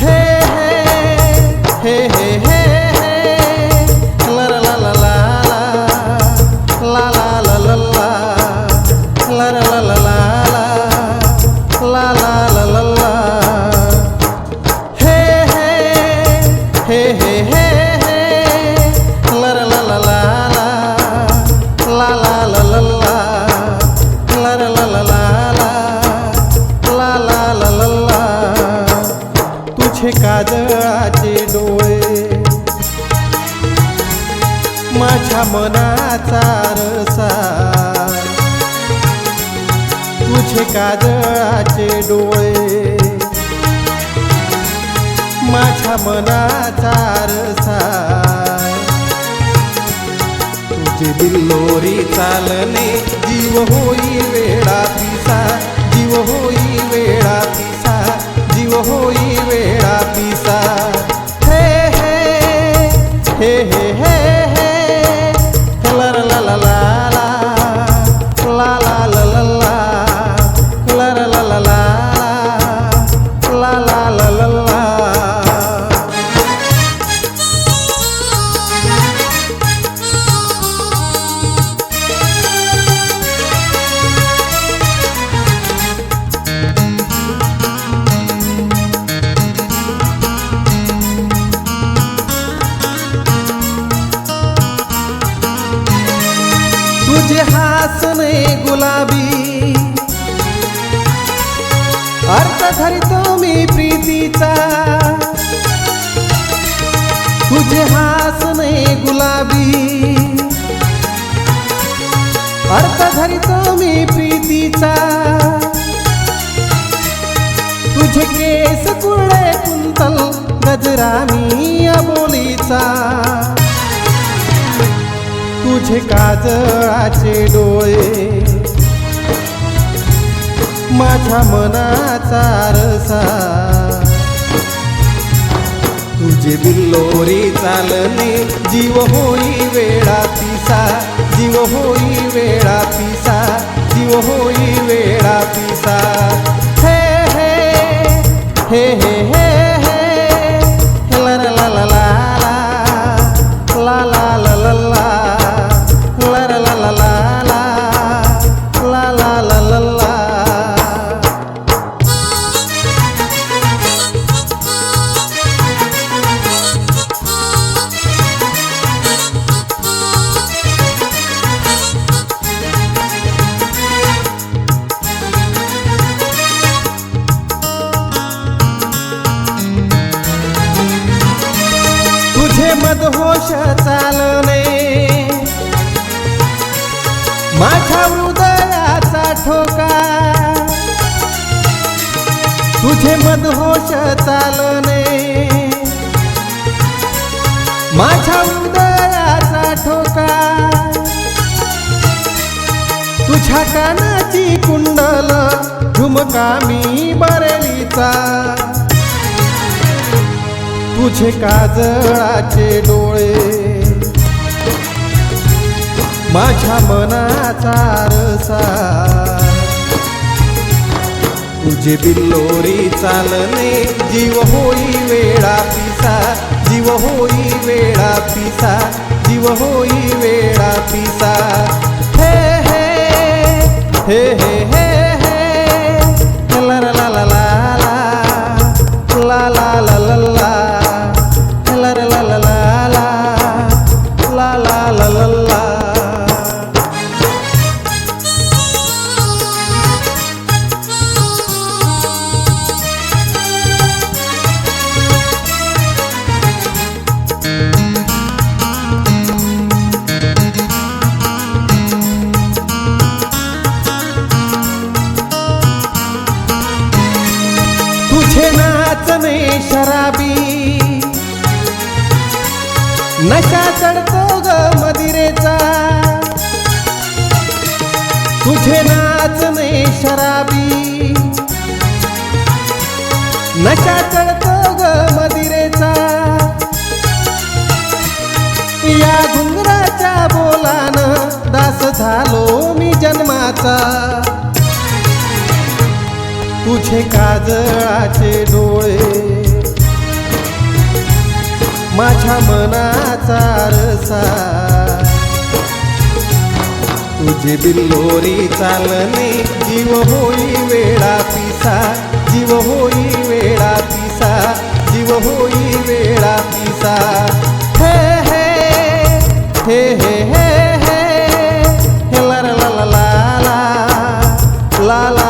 হে হে হে হে तुझे काजळाचे डोळे. माझ्या मनाचा रसा तुझे काजळाचे डोळे. माझ्या मनाचा रसा तुझे दिल्लोरी चालणे जीव होई वेळा पिसा जीव होई वेळा पिसा oír verás. নাচনে গুলাবি অর্থ ধরি তুমি প্রীতি तुझे काजळाचे डोळे. माझ्या मनाचा रसा तुझे बिल्लोरी चालणे जीव होई वेळा पिसा. जीव होई वेळा पिसा. जीव होई वेळा पिसा. हे हे हे हे हे. तुझे मदहोश चालणे माझ्या हृदयाचा ठोका. तुझे मदहोश चालणे माझ्या हृदयाचा ठोका. तुझ्या कानाची कुंडल झुमका मी बरलीचा. तुझे काजळाचे डोळे. माझ्या मनाचा रसा तुझे बिल्लोरी चालणे जीव होई वेळा पिसा. जीव होई वेळा पिसा जीव होई वेळा पिसा. हे हे हे हे हे हे तुझे शराबी. नशा चढतो ग मदिरेचा. तुझे नाचने शराबी. नशा चढतो ग मदिरेचा. या घुंगराच्या बोलानं दास झालो मी जन्माचा. तुझे काजळाचे डोळे. माझ्या मनाचा रसा तुझे बिल्लोरी चालणे जीव होई वेळा पिसा. जीव होई वेळा पिसा. जीव होई वेळा पिसा. हे हे हे हे हे ला ला ला ला ला ला.